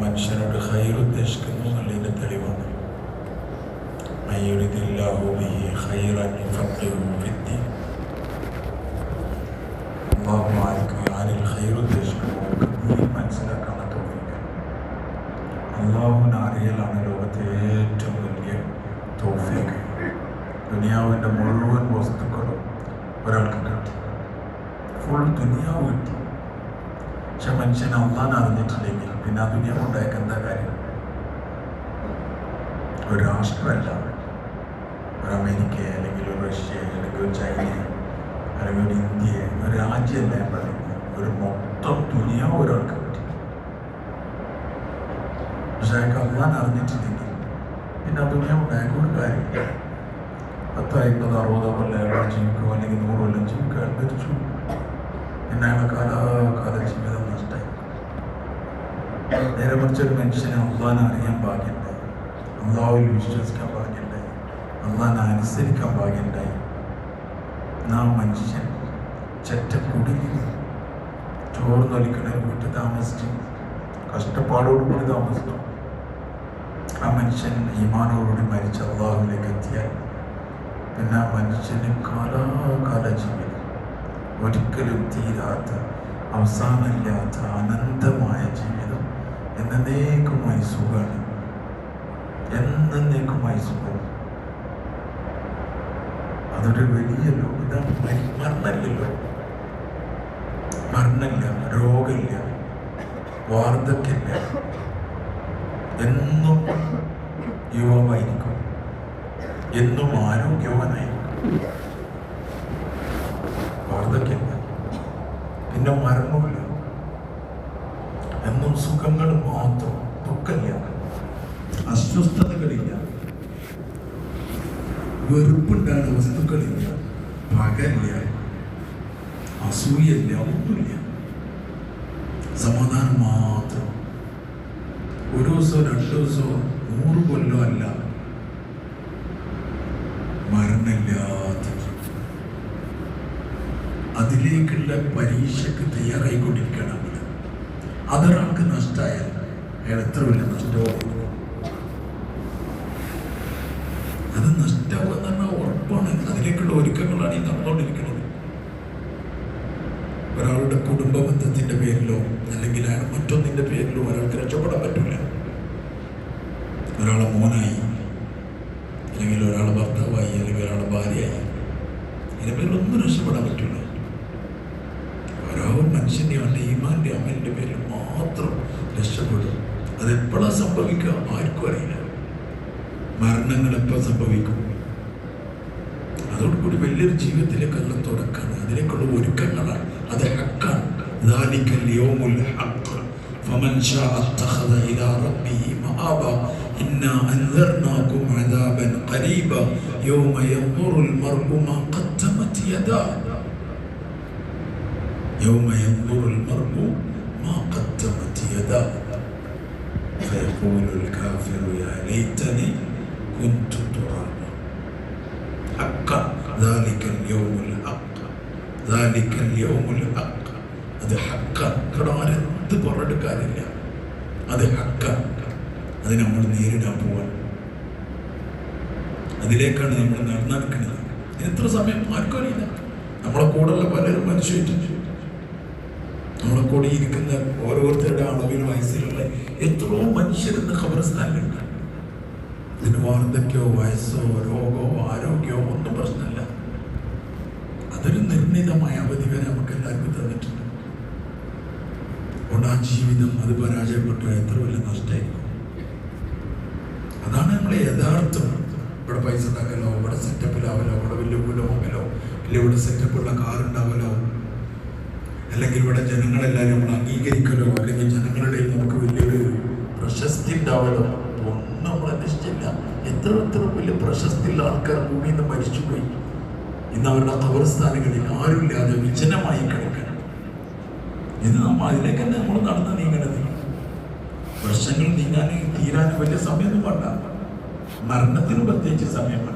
മനുഷ്യനോട് ഹൈർ ഉദ്ദേശിക്കുന്നു എന്നുള്ളതിൻ്റെ തെളിവാണ് മയ്യുരിദില്ലാഹു ബിഹി ഖൈറൻ യുഫഖിഹു ഫിദ്ദീൻ അള്ളാഹു ആർക്ക് ആരിൽ ഹൈർ ഉദ്ദേശിക്കുന്നു അവർക്ക് ദീൻ മനസ്സിലാക്കാനുള്ള തോന്നിക്കുക അള്ളാഹുവിനെ അറിയലാണ് ലോകത്തെ ഏറ്റവും വലിയ തോഫിക്ക് ദുനിയാവിൻ്റെ മുഴുവൻ വസ്തുക്കളും ഒരാൾക്ക് കിട്ടി ഫുൾ ദുനിയാവ് കിട്ടി പക്ഷെ മനുഷ്യൻ അള്ളാൻ അറിഞ്ഞിട്ടില്ലെങ്കിൽ പിന്നെ ആ ദുനിയാവ് ഉണ്ടായേക്ക് എന്താ കാര്യം? ഒരു രാഷ്ട്രമല്ല. ഒരു അമേരിക്ക അല്ലെങ്കിൽ ഒരു റഷ്യ അല്ലെങ്കിൽ ഒരു ചൈന അല്ലെങ്കിൽ ഒരു ഇന്ത്യ ഒരു രാജ്യമല്ല ഞാൻ പറയുന്നത്. ഒരു മൊത്തം ദുനിയാവ് ഒരാൾക്ക് പറ്റി. പക്ഷെ അയാൾക്ക് അള്ളാൻ അറിഞ്ഞിട്ടില്ലെങ്കിൽ പിന്നെ ആ ദുനിയാവ് ഉണ്ടായേക്ക് ഒരു കാര്യമില്ല പത്തോ അമ്പതോ അറുപതോ കൊല്ലം അയാൾ ജീവിക്കുമോ അല്ലെങ്കിൽ നൂറ് കൊല്ലം ജീവിക്കുക അയാൾ മരിച്ചു. പിന്നെ അയാളെ കാലാകാല നേരെ മറിച്ച് ഒരു മനുഷ്യനെ അള്ളഹാനെ അറിയാൻ ഭാഗ്യമുണ്ടായി അള്ളാഹുവിൽ വിശ്വസിക്കാൻ ഭാഗ്യമുണ്ടായി അള്ളഹാനെ അനുസരിക്കാൻ ഭാഗ്യമുണ്ടായി നാം മനുഷ്യൻ ചെറ്റ കുടുങ്ങി ചോർന്നൊലിക്കണ വീട്ടിൽ താമസിച്ചു കഷ്ടപ്പാടോടുകൂടി താമസിച്ചു ആ മനുഷ്യൻ ഈമാനോടുകൂടി മരിച്ച അള്ളാഹുവിലേക്ക് എത്തിയാൽ പിന്നെ ആ മനുഷ്യന് കാലാകാല ജീവിതം ഒരിക്കലും തീരാത്ത അവസാനമില്ലാത്ത അനന്തമായ ജീവിതം. എന്നേക്കുമായി സുഖമാണ് എന്നേക്കുമായി സുഖം. അതൊരു വലിയ മരണമില്ലല്ലോ മരണമില്ല. രോഗമില്ല. വാർദ്ധക്യമില്ല. എന്നും യുവമായിരിക്കും. എന്നും ആരോഗ്യവാനായിരിക്കും. വാർദ്ധക്യമില്ല. പിന്നെ മരണമില്ല സമാധാനം മാത്രം. ഒരു ദിവസമോ രണ്ടു ദിവസമോ നൂറ് കൊല്ലോ അല്ല. മരണമില്ലാത്ത അതിലേക്കുള്ള പരീക്ഷയ്ക്ക് തയ്യാറായിക്കൊണ്ടിരിക്കുകയാണ് നമ്മൾ അതൊരാൾക്ക് നഷ്ടമായാൽ അയാൾ എത്ര വലിയ നഷ്ടമായിരിക്കും അത് നഷ്ടമാകുക എന്ന് പറഞ്ഞാൽ ഉറപ്പാണ്. അതിലേക്കുള്ള ഒരുക്കങ്ങളാണ് ഈ നടന്നുകൊണ്ടിരിക്കുന്നത്. ഒരാളുടെ കുടുംബ ബന്ധത്തിന്റെ പേരിലോ അല്ലെങ്കിൽ അയാൾ മറ്റൊന്നിന്റെ പേരിലോ ഒരാൾക്ക് രക്ഷപ്പെടാൻ പറ്റില്ല ഒരാളെ മോനായി അല്ലെങ്കിൽ ഒരാളെ ഭർത്താവായി അല്ലെങ്കിൽ ഒരാളെ ഭാര്യയായി ഇതിന്റെ പേരിലൊന്നും രക്ഷപ്പെടാൻ പറ്റില്ല ഓരോ മനുഷ്യന്റെ അവന്റെ ഈമാന്റെ അമ്മേന്റെ പേരിൽ മാത്രം രക്ഷപ്പെടും. അതെപ്പോഴാണ് സംഭവിക്കുക? ആർക്കും അറിയില്ല. മരണങ്ങൾ എപ്പോൾ സംഭവിക്കും? അതോടുകൂടി വലിയൊരു ജീവിതത്തിലേക്കുള്ള തുടക്കമാണ് അതിലേക്കുള്ള ഒരുക്കങ്ങളാണ് അത് ഹക്കാണ് ذلك اليوم الحق فمن شاء اتخذ إلى ربه مآبا إنا أنذرناكم عذابا قريبا يوم ينظر المرء ما قدمت يداه يوم ينظر المرء ما قدمت يداه فيقول الكافر يا ليتني كنت ترابا حقا ذلك اليوم الحق ذلك اليوم الحق അത് ഹക്കാണ് ഇവിടെ ആരെന്ത് പറഞ്ഞിട്ട് കാര്യമില്ല അത് ഹക്കാണ് അത് നമ്മൾ നേരിടാൻ പോവാൻ അതിലേക്കാണ് നമ്മൾ നടന്നെടുക്കുന്നത്. എത്ര സമയം ആർക്കും അറിയില്ല. നമ്മളെ കൂടെയുള്ള പലരും മനുഷ്യരും നമ്മളെ കൂടെ ഇരിക്കുന്ന ഓരോരുത്തരുടെ അളവിൽ വയസ്സിലുള്ള എത്രയോ മനുഷ്യരെന്ന് ഖബർസ്ഥാനിലുണ്ട്. ഇതിന് വാർദ്ധക്യോ വയസ്സോ രോഗമോ അതൊരു നിർണിതമായ അവധി വരെ നമുക്ക് എല്ലാവർക്കും തന്നിട്ടുണ്ട്. അതുകൊണ്ട് ആ ജീവിതം അത് പരാജയപ്പെട്ടു എത്ര വലിയ നഷ്ടമായിരിക്കും. അതാണ് നമ്മളെ യഥാർത്ഥം. ഇവിടെ പൈസ ഉണ്ടാക്കലോ ഇവിടെ സെറ്റപ്പിലാവലോ ഇവിടെ വലിയ വീട് അല്ലെങ്കിൽ ഇവിടെ സെറ്റപ്പുള്ള കാർ ഉണ്ടാവലോ അല്ലെങ്കിൽ ഇവിടെ ജനങ്ങളെല്ലാവരും നമ്മൾ അംഗീകരിക്കലോ അല്ലെങ്കിൽ ജനങ്ങളുടെ നമുക്ക് വലിയൊരു പ്രശസ്തി ഉണ്ടാവലോ ഒന്നും നമ്മൾ അന്വേഷിച്ചില്ല. എത്ര എത്ര വലിയ പ്രശസ്തിയുള്ള ആൾക്കാർ ഭൂമിയിൽ നിന്ന് മരിച്ചുപോയി. ഇന്ന് അവരുടെ കബർസ്ഥാനങ്ങളിൽ ആരുമില്ലാതെ വിജനമായി കിടക്കണം ഇത് നമ്മൾ അതിലേക്ക് തന്നെ നമ്മൾ നടന്ന് നീങ്ങണത്? വർഷങ്ങൾ നീങ്ങാൻ തീരാൻ വലിയ സമയമൊന്നും വേണ്ട. മരണത്തിന് പ്രത്യേകിച്ച് സമയം വേണ്ട.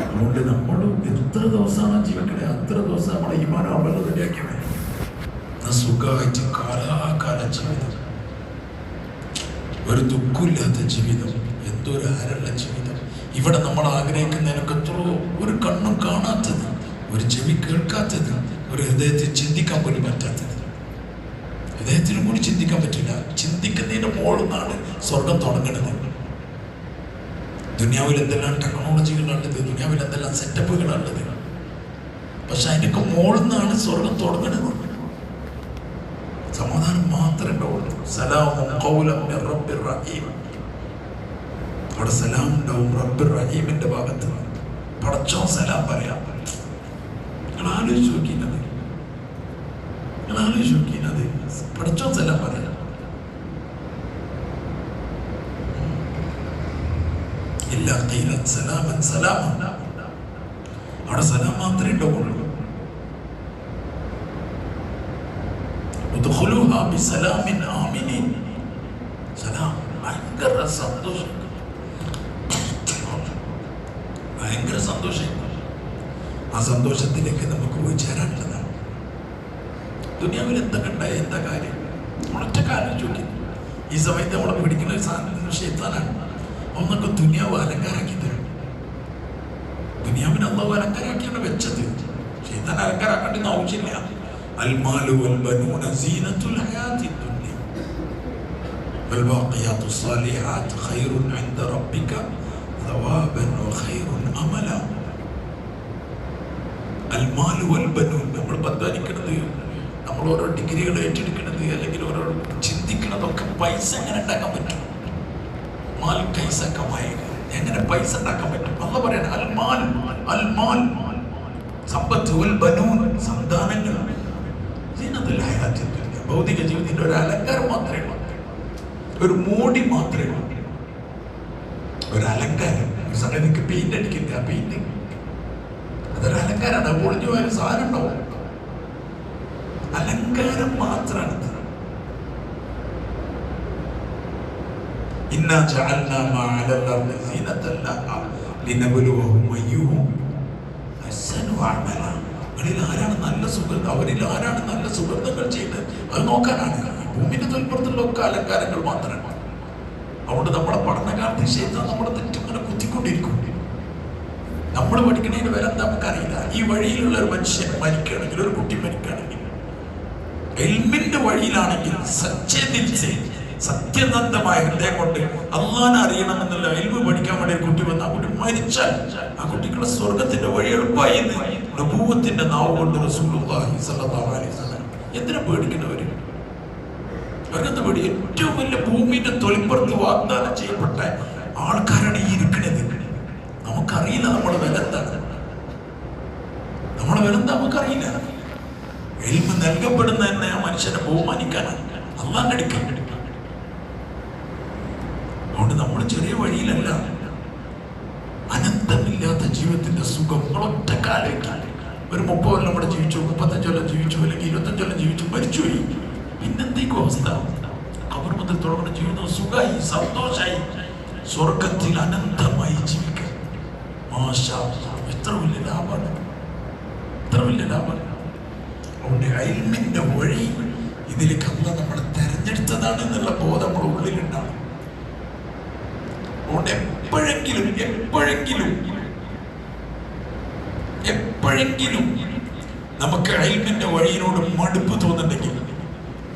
അതുകൊണ്ട് നമ്മൾ എത്ര ദിവസമാണ് ജീവിക്കണേ അത്ര ദിവസം നമ്മളെ ഈമാനോ അമല റെഡിയാക്കി സുഖമായിട്ട് കാലാകാല ജീവിതം. ഒരു ദുഃഖമില്ലാത്ത ജീവിതം എന്തോ ഒരു ആരുള്ള ജീവിതം. ഇവിടെ നമ്മൾ ആഗ്രഹിക്കുന്നതിനൊക്കെ എത്രയോ ഒരു കണ്ണും കാണാത്തത് ഒരു ചെവി കേൾക്കാത്തത് ഒരു ഹൃദയത്തിൽ ചിന്തിക്കാൻ പോലും പറ്റാത്തത്. ഹൃദയത്തിനും കൂടി ചിന്തിക്കാൻ പറ്റില്ല. ചിന്തിക്കുന്നതിന്റെ മുകളിൽ നിന്നാണ് സ്വർഗം തുടങ്ങുന്നത്. ദുനിയാവിൽ എന്തെല്ലാം ടെക്നോളജികളുള്ളത് ദുനിയാവിൽ എന്തെല്ലാം സെറ്റപ്പുകളുള്ളത് പക്ഷെ അതിനൊക്കെ മുകളിൽ നിന്നാണ് സ്വർഗം തുടങ്ങുന്നത്. സമാധാനം മാത്രമേ ഉണ്ടാവുള്ളൂ സലാമും റബ്ബിർ റഹീം. അവിടെ സലാം ഉണ്ടാവും റബ്ബിർ റഹീമിന്റെ ഭാഗത്ത് പടച്ചോ സലാം പറയാം. നിങ്ങൾ ആലോചിച്ച് നോക്കിയത് നിങ്ങൾ ആലോചിച്ച് നോക്കിയത് പടച്ചോ സലാം പറയാം. അവിടെ സലാം മാത്രമേ ഉണ്ടാവുള്ളൂ. ഭയങ്കര സന്തോഷം. ഭയങ്കര സന്തോഷം ആ സന്തോഷത്തിലേക്ക് നമുക്ക് പോയി ചേരാനുള്ളതാണ് ദുനിയാവിൽ എന്തൊക്കെ ഉണ്ടായ എന്താ കാര്യം ഒറ്റ കാര്യം ചോദിക്കും ഈ സമയത്ത് നമ്മളെ പിടിക്കുന്ന ഒരു സാധനം ഷെയ്ത്താനാണ് ഒന്നൊക്കെ ദുനിയാവ് അലങ്കാരാക്കി തരും ദുനിയാവിന് അള്ളാഹു അലങ്കാരാക്കിയാണ് വെച്ചത് ഷെയ്ത്താൻ അലങ്കാരാക്കേണ്ടെന്ന് ആവശ്യമില്ല المال والبنون زينة الحياة الدنيا والباقيات الصالحات خير عند ربك അമല. അൽമാലു വൽബനു നമ്മൾ ബന്ധാനിക്കണത് നമ്മൾ ഓരോ ഡിഗ്രികൾ ഏറ്റെടുക്കണത് അല്ലെങ്കിൽ ഓരോ ചിന്തിക്കണതൊക്കെ പൈസ എങ്ങനെ ഉണ്ടാക്കാൻ പറ്റും? മാൽ കൈസ എങ്ങനെ പൈസ ഉണ്ടാക്കാൻ പറ്റും? അല്ല പറയണ അൽമാൽ അൽമാൽ. സമ്പത്ത് വൽബനൂൻ സന്താനങ്ങൾ. ഭൗതിക ജീവിതത്തിന്റെ ഒരു അലങ്കാരം മാത്രമേ ഉള്ളൂ. ഒരു മോടി മാത്രമേ ഉള്ളൂ. ഒരു അലങ്കാരം. സംഗതിക്ക് പെയിന്റ് അടിക്കില്ല ആ പെയിന്റിങ് അതൊരു അലങ്കാരമാണ് പൊളിഞ്ഞു പോയാലും സാധനം ഉണ്ടാവും. അലങ്കാരം മാത്രമാണ് ജഅൽനാ ആരാണ് നല്ല സുഹൃത്ത് അവരിൽ ആരാണ് നല്ല സുഹൃത്തുക്കൾ ചെയ്തത് അത് നോക്കാനാണ്. ഭൂമിന്റെ തൊൽപ്പുറത്തുള്ള ഒക്കെ അലങ്കാരങ്ങൾ മാത്രമാണ്. അതുകൊണ്ട് നമ്മുടെ പഠനകാലത്ത് ചെയ്താൽ നമ്മുടെ തെറ്റിങ്ങനെ കുത്തിക്കൊണ്ടിരിക്കും നമ്മൾ പഠിക്കുന്നതിന് വരെ നമുക്കറിയില്ല. ഈ വഴിയിലുള്ള ഒരു മനുഷ്യൻ മരിക്കുകയാണെങ്കിൽ ഒരു കുട്ടി മരിക്കുകയാണെങ്കിൽ എൽമിന്റെ വഴിയിലാണെങ്കിൽ സത്യദിൽസെ സത്യനന്ദമായ ഹൃദയം കൊണ്ട് അള്ളാനെ അറിയണമെന്നുള്ള എൽമ് പഠിക്കാൻ വേണ്ടി ഒരു കുട്ടി വന്ന് ആ കുട്ടി മരിച്ചാൽ ആ കുട്ടിക്കുള്ള സ്വർഗത്തിന്റെ വഴി എളുപ്പമായി പ്രഭൂവത്തിന്റെ നാവ് കൊണ്ട് എന്തിനാ പേടിക്കുന്നവര്? അവരെന്ത് പേടി. ഏറ്റവും വലിയ ഭൂമിയുടെ തൊലിപ്പുറത്ത് വാഗ്ദാനം ചെയ്യപ്പെട്ട ആൾക്കാരാണ് ഈ നമുക്കറിയില്ല. നമ്മൾ വില എന്താണ് നമ്മുടെ വില നമുക്കറിയില്ല. എൽപ്പ് നൽകപ്പെടുന്ന തന്നെ ആ മനുഷ്യനെ ബഹുമാനിക്കാനാണ് അള്ളാന്റെ എടുക്കാൻ അതുകൊണ്ട് നമ്മൾ ചെറിയ വഴിയിലല്ല അനന്തമില്ലാത്ത ജീവിതത്തിന്റെ സുഖം ഒറ്റ കാലം. ഒരു മുപ്പത് കൊല്ലം കൂടെ ജീവിച്ചു മുപ്പത്തഞ്ച് കൊല്ലം ജീവിച്ചു അല്ലെങ്കിൽ ഇരുപത്തഞ്ച് കൊല്ലം ജീവിച്ചു മരിച്ചുപോയി പിന്നെന്തേക്കും അവസ്ഥ. അവർ മുതൽ തുടങ്ങുന്ന ജീവിതം സുഖമായി സന്തോഷമായി സ്വർഗത്തിൽ അനന്തമായി ജീവിക്കാൻ മാഷാ എത്ര വലിയ ലാഭമാണ്? എത്ര വലിയ ലാഭമാണ്? അതുകൊണ്ട് അയൽമിന്റെ വഴി ഇതിലേക്ക് അല്ല നമ്മൾ തെരഞ്ഞെടുത്തതാണ് എന്നുള്ള ബോധം നമ്മുടെ ഉള്ളിലുണ്ടാണ് അതുകൊണ്ട് എപ്പോഴെങ്കിലും എപ്പോഴെങ്കിലും എപ്പോഴെങ്കിലും നമുക്ക് അയൽമിന്റെ വഴിയിനോട് മടുപ്പ് തോന്നുന്നുണ്ടെങ്കിൽ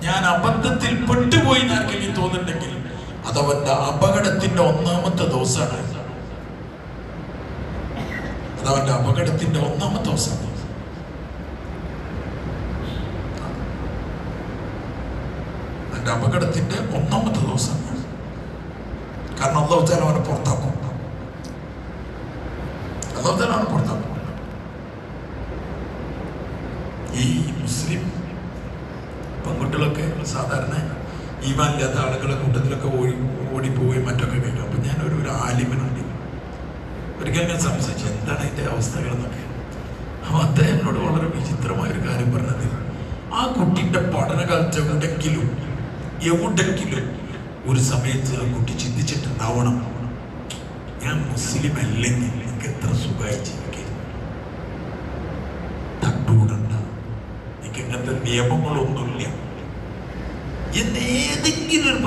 ഞാൻ അബദ്ധത്തിൽ പെട്ടുപോയി എന്ന് ആർക്കെങ്കിലും തോന്നുന്നുണ്ടെങ്കിൽ അതവന്റെ അപകടത്തിന്റെ ഒന്നാമത്തെ ദിവസമാണ്. അതവന്റെ അപകടത്തിന്റെ ഒന്നാമത്തെ അവസരം അപകടത്തിന്റെ ഒന്നാമത്തെ ദിവസം. കാരണം അള്ളാഹു താല അവനെ പുറത്താക്കും. അള്ളാഹു താല അവനെ പുറത്താക്കും. ഈ മുസ്ലിം പെൺകുട്ടികളൊക്കെ സാധാരണ ഈമാനില്ലാത്ത ആളുകളെ കൂട്ടത്തിലൊക്കെ ഓടി ഓടിപ്പോവുകയും മറ്റൊക്കെ കഴിയും അപ്പൊ ഞാനൊരു ഒരു ആലിമനുണ്ട് ഒരിക്കൽ ഞാൻ സംസാരിച്ചു എന്താണ് അതിന്റെ അവസ്ഥകൾ എന്നൊക്കെ അപ്പൊ അദ്ദേഹം എന്നോട് വളരെ വിചിത്രമായ ഒരു കാര്യം പറഞ്ഞത് ആ കുട്ടിന്റെ പഠനകാലത്ത് എവിടെങ്കിലും എവിടെങ്കിലും ഒരു സമയത്ത് ആ കുട്ടി ചിന്തിച്ചിട്ടുണ്ടാവണം. ഞാൻ മുസ്ലിം അല്ലെങ്കിൽ എനിക്ക് എത്ര സുഖമായി ജീവിക്കും തട്ടുകൂടണ്ട. എനിക്ക് ഇങ്ങനത്തെ നിയമങ്ങളൊന്നുമില്ല. എന്നേതെങ്കിലും ഒരു